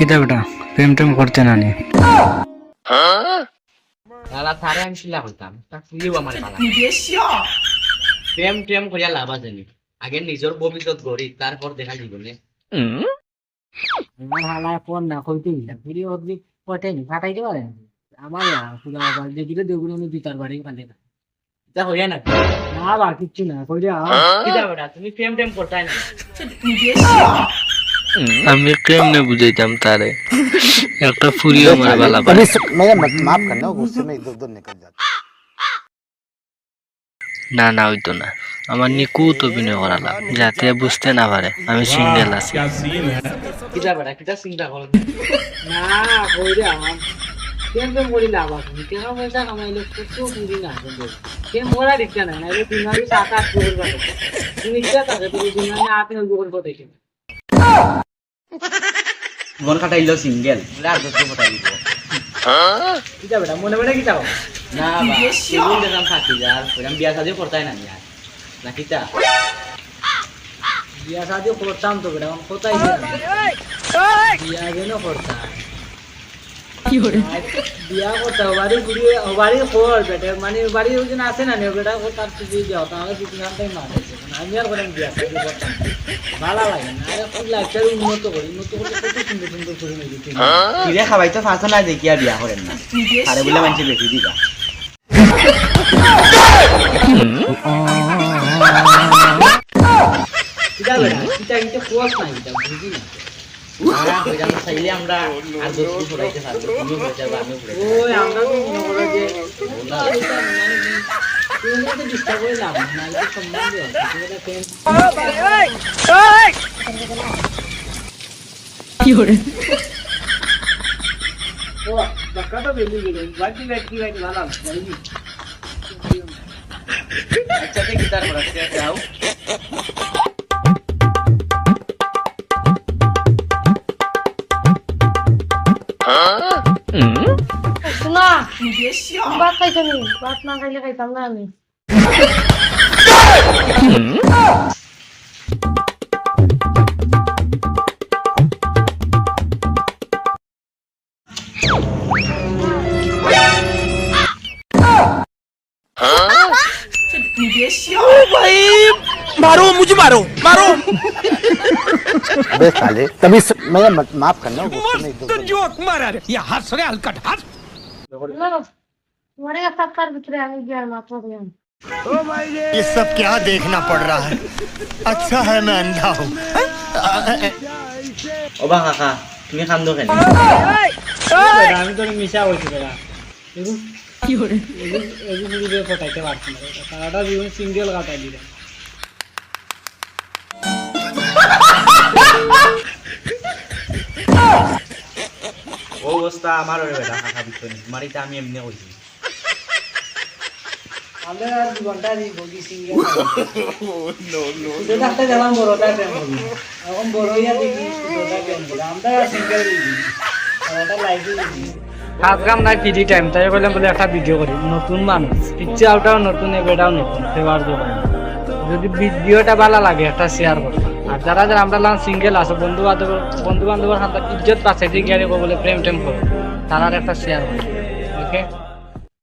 কিতা বেটা? প্রেম টেম করতে না নি দাদা তারে আমি শিলা করতাম তাক ফুলিও আমার পালা। প্রেম প্রেম করিয়া লাভ আছে নি। আগে নিজের ভবিষ্যৎ গড়ি তারপর দেখা জীবনে আমার হালায় ফোন না কইতে অবধি ফাটাইতে আমার না পুরো আবার যেগুলো দেগুলো আমি ভিতর বাড়ি না। তা হইয়া না। না বা কিচ্ছু না কইলে তুমি প্রেম টেম করতাই না। আমি কেমনে বুঝাইতাম তারে? একটা ফুরিয়ে আমার বালা পায় মাফ না গুসে ইদর নিকল না না হইতো না। আমার নিকুত অভিনয় যাতে বুঝতে না পারে আমি সিঙ্গেল আছি। না না কথা মন কাটাইলো সিঙ্গেল আর দোস্ত ফটাই দিব কিটা বেটা মনে মনে কিটা হবে না বা সেগুন দেখলাম থাকি যার ওইরকম বিয়া সাজিও করতাই না আর। না কিতা বিয়া শাদি করতাম তো বেটা কোথায় বিয়া? কেন করতাম বিয়া করতে বাড়ি ঘুরি বাড়ি কর বেটে মানে বাড়ি ওজন আছে না বেটা তার কিছু যাও তাহলে কিছু জানতাই না আমি আর করে বিয়া করতাম ভালো লাগে না। আরে খুব লাগছে উন্নত করি উন্নত করতে কত সুন্দর সুন্দর করে নিয়ে যেতে কিরে খাবাই তো ফাঁসা না দেখি আর বিয়া করেন না। আরে বলে মানুষে বেশি দিবা। কিটা বেটা কিটা কিন্তু কোয়াস নাই কিটা বুঝি না। আমরা চাইলে আমরা আর দোস্ত ফটাইতে পারব ফটাইতে ওই আমরা তো মনে করো যে তুমি তো ডিস্টার্ব করে লাভ না এটা সম্মান मारो मुझे मारो मारो अबे तभी मैं माफ़ करना हूँ तो जो मारा रे ये हाथ से हल्का हाथ ये सब क्या देखना पड़ रहा है अच्छा है मैं अंधा हूँ ও বা কাকা তুমি কান্দ কেন বেটা আমি তোর মিশা বলছি বেটা এগুলো কি করে এগুলো এগুলো দিয়ে ফটাইতে পারছি না বেটা সারাটা জীবন সিঙ্গেল কাটাই দিলাম অবস্থা আমার ওরে বেটা কাকা বিকনি মারিতে আমি এমনি কইছি আমরা আর দু ঘণ্টা গেলাম বড়টা এখন আমরা সিঙ্গেল দিবি ওটা দিবি নাই ফ্রি টাইম তাই বললাম বলে একটা ভিডিও করি। নতুন মানুষ পিচ্ছে আউটাও নতুন এবেটাও নতুন সেবার যদি ভিডিওটা ভালো লাগে একটা শেয়ার করো। আর যারা যারা আমরা সিঙ্গেল আছে বন্ধু বান্ধব বন্ধু বান্ধবের ইজ্জত পাচ্ছে গিয়ে বলে প্রেম টেম করো। তারা একটা শেয়ার ওকে